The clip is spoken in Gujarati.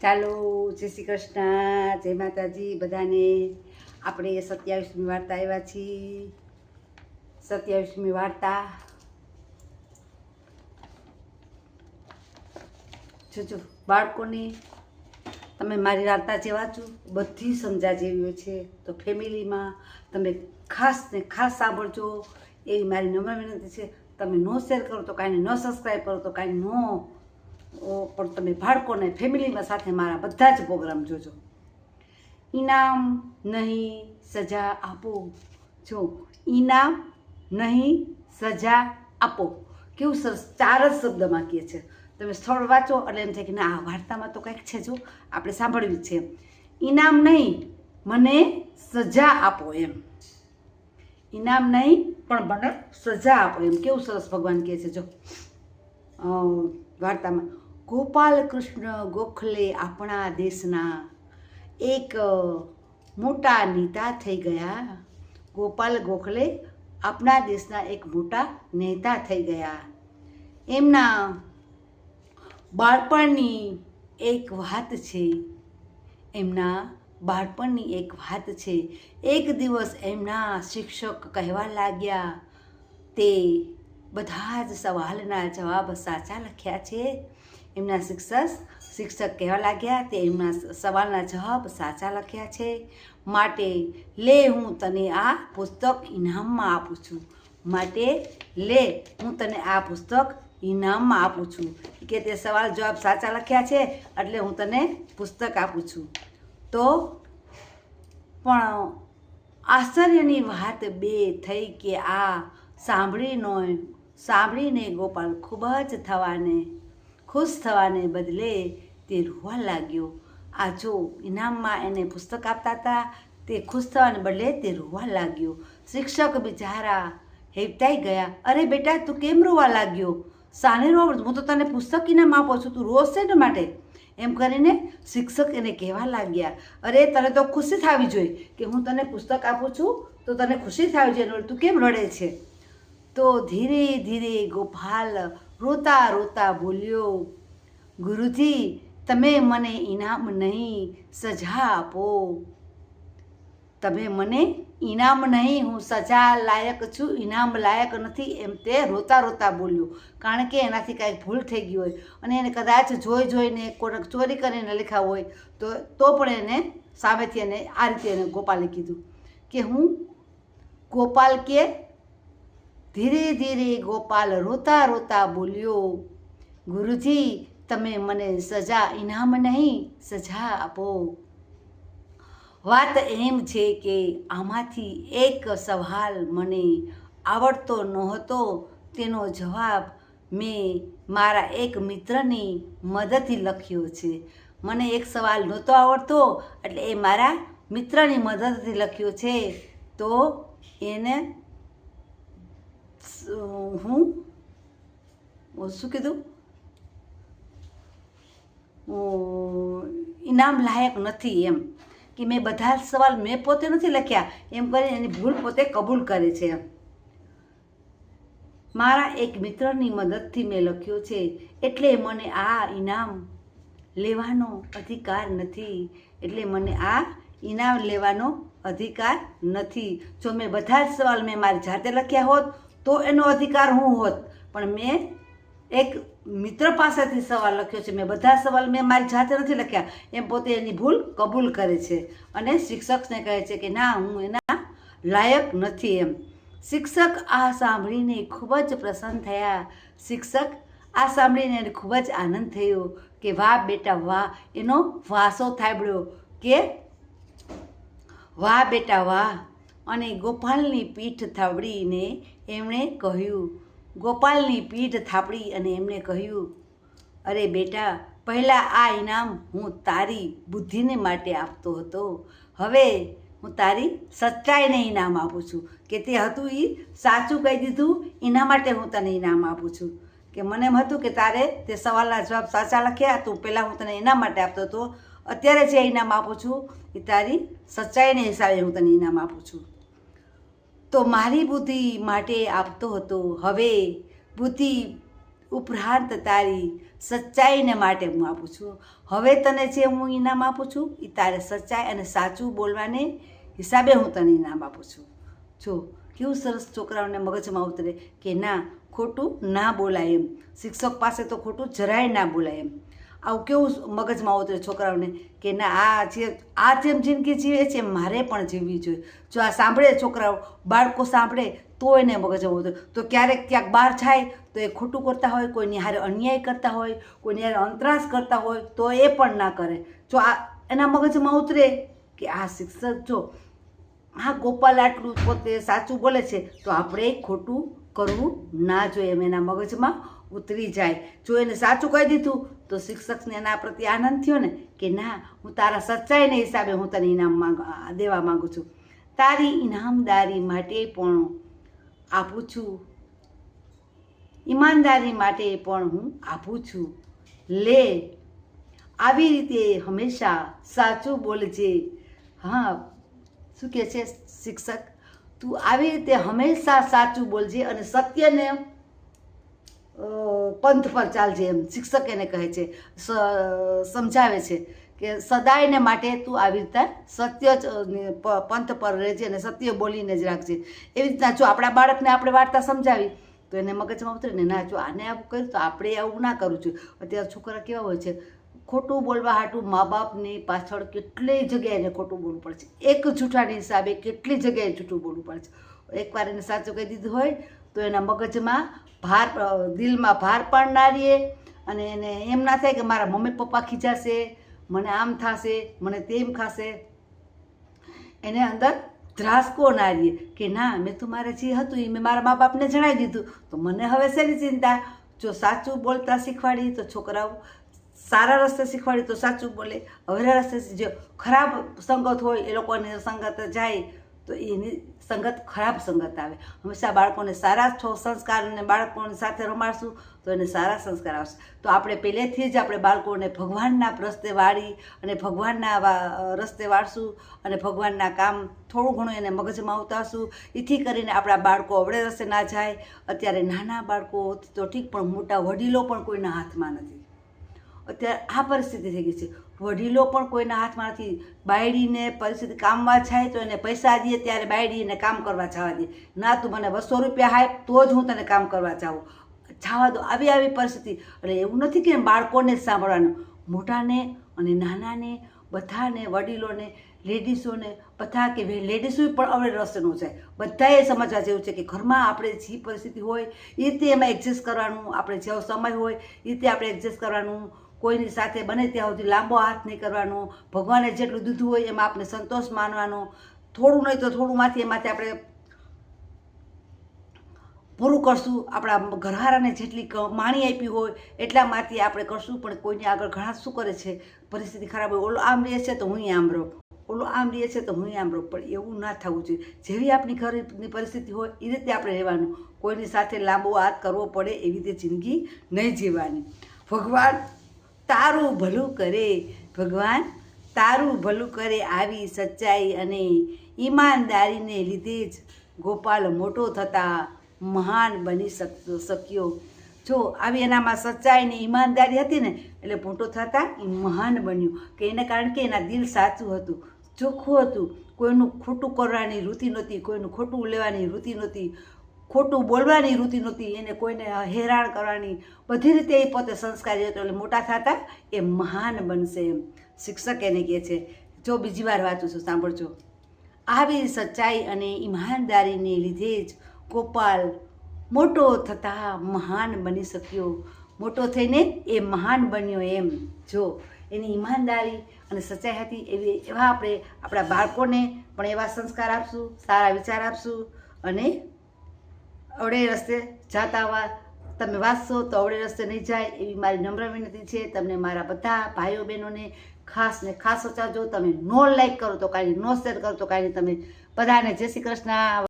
ચાલો, જય શ્રી કૃષ્ણ, જય માતાજી, બધાને. આપણે સત્યાવીસમી વાર્તા આવ્યા છીએ. સત્યાવીસમી વાર્તા. જોજો બાળકોને તમે મારી વાર્તા જે વાંચો, બધી સમજા જેવી હોય છે. તો ફેમિલીમાં તમે ખાસ ને ખાસ સાંભળજો. એવી મારી નમ્ર વિનંતી છે. તમે નો શેર કરો તો કાંઈ ન સબસ્ક્રાઈબ કરો તો કાંઈ નો પણ તમે બાળકોને ફેમિલીમાં સાથે મારા બધા જ પ્રોગ્રામ જોજો. ઇનામ નહીં સજા આપો. જો, ઇનામ નહીં સજા આપો. કેવું સરસ, ચાર જ શબ્દમાં કહે છે. તમે સ્થળ વાંચો એટલે એમ થાય કે ના, આ વાર્તામાં તો કંઈક છે જો, આપણે સાંભળ્યું છે. ઇનામ નહીં, મને સજા આપો એમ. ઇનામ નહીં, પણ મને સજા આપો એમ. કેવું સરસ ભગવાન કહે છે જો. વાર્તામાં. ગોપાલ કૃષ્ણ ગોખલે આપણા દેશના એક મોટા નેતા થઈ ગયા. ગોપાલ ગોખલે આપણા દેશના એક મોટા નેતા થઈ ગયા. એમના બાળપણની એક વાત છે. એમના બાળપણની એક વાત છે. એક દિવસ એમના શિક્ષક કહેવા લાગ્યા, તે બધા જ સવાલના જવાબ સાચા લખ્યા છે. એમના શિક્ષક શિક્ષક કહેવા લાગ્યા તે એમના સવાલના જવાબ સાચા લખ્યા છે. માટે લે હું તને આ પુસ્તક ઇનામમાં આપું છું. માટે લે હું તને આ પુસ્તક ઇનામમાં આપું છું. કે તે સવાલ જવાબ સાચા લખ્યા છે એટલે હું તને પુસ્તક આપું છું. તો પણ આશ્ચર્યની વાત બે થઈ કે આ સાંભળીનો, સાંભળીને ગોપાલ ખૂબ જ થવાને ખુશ થવાને બદલે તે રોવા લાગ્યો. આ જો ઇનામમાં એને પુસ્તક આપતા હતા, તે ખુશ થવાને બદલે તે રોવા લાગ્યો. શિક્ષક બિચારા હેપતાઈ ગયા. અરે બેટા, તું કેમ રોવા લાગ્યો? સાને રોવા હું તો તને પુસ્તક ઇનામ આપું છું. તું રોજ ને માટે? એમ કરીને શિક્ષક એને કહેવા લાગ્યા. અરે, તને તો ખુશી થવી જોઈએ કે હું તને પુસ્તક આપું છું, તો તને ખુશી થવી જોઈએ તું કેમ રડે છે? તો ધીરે ધીરે ગોપાલ રોતા રોતા બોલ્યો, ગુરુજી, તમે મને ઇનામ નહીં સજા આપો. તમે મને ઇનામ નહીં, હું સજા લાયક છું ઇનામ લાયક નથી. એમ તે રોતા રોતા બોલ્યો. કારણ કે એનાથી કાંઈક ભૂલ થઈ ગઈ હોય અને એને કદાચ જોઈ જોઈને કોઈક ચોરી કરીને લખ્યા હોય, તો તો પણ એને સામેથી એને આ રીતે એને ગોપાલે કીધું કે હું ગોપાલ કે ધીરે ધીરે ગોપાલ રોતા રોતા બોલ્યો, ગુરુજી, તમે મને સજા, ઇનામ નહીં, સજા આપો. વાત એમ છે કે આમાંથી એક સવાલ મને આવડતો નહોતો, તેનો જવાબ મેં મારા એક મિત્રની મદદથી લખ્યો છે. મને એક સવાલ નહોતો આવડતો, એટલે એ મારા મિત્રની મદદથી લખ્યો છે. તો એને હું શું કીધું ઇનામ લાયક નથી એમ કે મેં બધા સવાલ મેં પોતે નથી લખ્યા એમ કરીને એની ભૂલ પોતે કબૂલ કરે છે મારા એક મિત્રની મદદથી મેં લખ્યો છે એટલે મને આ ઇનામ લેવાનો અધિકાર નથી એટલે મને આ ઇનામ લેવાનો અધિકાર નથી જો મેં બધા જ સવાલ મેં મારી જાતે લખ્યા હોત તો એનો અધિકાર હું હોત? પણ મેં એક મિત્ર પાસેથી સવાલ લખ્યો છે. મેં બધા સવાલ મેં મારી જાતે નથી લખ્યા. એમ પોતે એની ભૂલ કબૂલ કરે છે અને શિક્ષકને કહે છે કે, ના, હું એના લાયક નથી. એમ. શિક્ષક આ સાંભળીને ખૂબ જ પ્રસન્ન થયા. શિક્ષક આ સાંભળીને એને ખૂબ જ આનંદ થયો કે, વાહ, બેટા, વાહ. એનો વાસો થાબડ્યો કે, વાહ, બેટા, વાહ. અને ગોપાલની પીઠ થાબડીને એમણે કહ્યું, ગોપાલની પીઠ થાપડી અને એમણે કહ્યું, અરે બેટા, પહેલાં આ ઇનામ હું તારી બુદ્ધિને માટે આપતો હતો. હવે હું તારી સચ્ચાઈને ઇનામ આપું છું. કે તે હતું એ સાચું કહી દીધું, એના માટે હું તને ઇનામ આપું છું. કે મને એમ હતું કે તારે તે સવાલના જવાબ સાચા લખ્યા, તું પહેલાં હું તને એના માટે આપતો હતો. અત્યારે જે ઇનામ આપું છું એ તારી સચ્ચાઈને હિસાબે હું તને ઇનામ આપું છું. તો મારી બુદ્ધિ માટે આપતો હતો. હવે બુદ્ધિ ઉપરાંત તારી સચ્ચાઈને માટે હું આપું છું. હવે તને જે હું ઇનામ આપું છું એ તારે સચ્ચાઈ અને સાચું બોલવાને હિસાબે હું તને ઇનામ આપું છું. જો, કેવું સરસ છોકરાઓને મગજમાં ઉતરે કે ના, ખોટું ના બોલાય એમ. શિક્ષક પાસે તો ખોટું જરાય ના બોલાય એમ. આવું કેવું મગજમાં ઉતરે છોકરાઓને કે ના, આ જે આ જેમ જિંદગી જીવે છે, મારે પણ જીવવી જોઈએ. જો આ સાંભળે છોકરાઓ, બાળકો સાંભળે તો એને મગજમાં ઉતરે તો ક્યારેક ક્યાંક બહાર જાય, તો એ ખોટું કરતા હોય, કોઈની હારે અન્યાય કરતા હોય, કોઈની હારે અંતરાશ કરતા હોય, તો એ પણ ના કરે. જો આ એના મગજમાં ઉતરે કે આ શિક્ષક જો, આ ગોપાલ આટલું પોતે સાચું બોલે છે, તો આપણે ખોટું કરવું ના જોઈએ એમ એના મગજમાં ઉતરી જાય. જો એને સાચું કહી દીધું, તો શિક્ષકને એના પ્રત્યે આનંદ થયો ને કે ના, હું તારા સચ્ચાઈને હિસાબે હું તને ઇનામ માંગ દેવા માગું છું. તારી ઇનામદારી માટે પણ આપું છું. ઈમાનદારી માટે પણ હું આપું છું. લે, આવી રીતે હંમેશા સાચું બોલજે. હા, શું કહે છે શિક્ષક? તું આવી રીતે હંમેશા સાચું બોલજે અને સત્યને પંથ પર ચાલજે એમ. શિક્ષક એને કહે છે સમજાવે છે કે સદાયને માટે તું આવી રીતે સત્ય જ, પંથ પર રહેજે અને સત્ય બોલીને જ રાખજે. એવી રીતના જો આપણા બાળકને આપણે વાર્તા સમજાવી તો એને મગજમાં ઉતરીને ના જો આને આવું કર્યું તો આપણે આવું ના કરવું જોઈએ અત્યારે છોકરા કેવા હોય છે ખોટું બોલવા હાટું મા બાપની પાછળ કેટલી જગ્યાએ એને ખોટું બોલવું પડે છે. એક જૂઠાની હિસાબે કેટલી જગ્યાએ જૂઠું બોલવું પડે છે. એકવાર એને સાચું કહી દીધું હોય તો એના મગજમાં ભાર દિલમાં ભાર પાડનારીએ અને એને એમ ના થાય કે મારા મમ્મી પપ્પા ખીજાશે, મને આમ થશે, મને તેમ ખાશે. એને અંદર ધ્રાસકો નારીએ કે ના, મેં તો મારે જે હતું એ મેં મારા મા બાપને જણાવી દીધું. તો મને હવે શેની ચિંતા? જો સાચું બોલતા શીખવાડી તો છોકરાઓ સારા રસ્તે શીખવાડી તો સાચું બોલે. અવેરા રસ્તે જે ખરાબ સંગત હોય એ લોકોની સંગત જાય તો એની સંગત, ખરાબ સંગત આવે. હંમેશા બાળકોને સારા સંસ્કાર અને બાળકોની સાથે રમાડશું, તો એને સારા સંસ્કાર આવશે. તો આપણે પહેલેથી જ આપણે બાળકોને ભગવાનના રસ્તે વાળી અને ભગવાનના રસ્તે વાળશું અને ભગવાનના કામ થોડું ઘણું એને મગજમાં ઉતારશું. એથી કરીને આપણા બાળકો અવળે રસ્તે ના જાય. અત્યારે નાના બાળકો તો ઠીક, પણ મોટા વડીલો પણ કોઈના હાથમાં નથી. અત્યારે આ પરિસ્થિતિ થઈ ગઈ છે. વડીલો પણ કોઈના હાથમાં નથી બાયડીને પરિસ્થિતિ કામમાં જાય તો એને પૈસા દઈએ ત્યારે બાયડી એને કામ કરવા જવા દે. ના તું મને બસો રૂપિયા હાય, તો જ હું તને કામ કરવા જાઉં. જવા દો, આવી આવી પરિસ્થિતિ. એટલે એવું નથી કે બાળકોને સાંભળવાનું. મોટાને અને નાનાને, બધાને, વડીલોને લેડીઝોને બધા કે લેડીઝો પણ અવળે રસ ન જાય. બધાએ સમજવા જેવું છે કે ઘરમાં આપણે જે પરિસ્થિતિ હોય, એ રીતે એમાં એડજસ્ટ કરવાનું, આપણે જેવો સમય હોય, એ રીતે આપણે એડજસ્ટ કરવાનું કોઈની સાથે બને ત્યાં સુધી લાંબો હાથ નહીં કરવાનો. ભગવાને જેટલું દીધું હોય એમાં આપણે સંતોષ માનવાનો. થોડું નહીં તો થોડુંમાંથી એમાંથી આપણે પૂરું કરશું. આપણા ઘરહારાને જેટલી માણી આપી હોય એટલામાંથી આપણે કરશું, પણ કોઈની આગળ ઘણા શું કરે છે? પરિસ્થિતિ ખરાબ હોય. ઓલો આમ રહે છે તો હું આમ રહું. ઓલો આમ રહે છે તો હું આમ રહું. પણ એવું ના થવું જોઈએ. જેવી આપણી ઘરની પરિસ્થિતિ હોય એ રીતે આપણે રહેવાનું. કોઈની સાથે લાંબો હાથ કરવો પડે એવી રીતે જિંદગી નહીં જીવવાની. ભગવાન તારું ભલું કરે, ભગવાન. તારું ભલું કરે આવી સચ્ચાઈ અને ઈમાનદારીને લીધે જ ગોપાલ મોટો થતા મહાન બની શકતો શક્યો. જો આવી એનામાં સચ્ચાઈ ને ઈમાનદારી હતી ને, એટલે મોટો થતા એ મહાન બન્યું. કે એને કારણ કે એના દિલ સાચું હતું, ચોખ્ખું હતું. કોઈનું ખોટું કરવાની વૃત્તિ નહોતી, કોઈનું ખોટું લેવાની વૃત્તિ નહોતી. ખોટું બોલવાની વૃત્તિ નહોતી, એને કોઈને હેરાન કરવાની બધી રીતે એ પોતે સંસ્કારી હતો. એટલે મોટા થતા એ મહાન બનશે એમ. શિક્ષક એને કહે છે, જો બીજી વાર વાંચું છું, સાંભળજો. આવી સચ્ચાઈ અને ઈમાનદારીને લીધે જ ગોપાલ મોટો થતા મહાન બની શક્યો. મોટો થઈને એ મહાન બન્યો એમ. જો, એની ઈમાનદારી અને સચ્ચાઈ હતી એવી, એવા આપણે આપણા બાળકોને પણ એવા સંસ્કાર આપશું, સારા વિચાર આપશું અને અવળે રસ્તે જાતા આવા તમે વાંચશો તો અવળે રસ્તે નહીં જાય એવી મારી નમ્ર વિનંતી છે. તમને મારા બધા ભાઈઓ બહેનોને ખાસ ને ખાસ સચાવજો તમે નો લાઈક કરો તો કાંઈ નો શેર કરો તો કાંઈ તમે બધાને જય શ્રી કૃષ્ણ.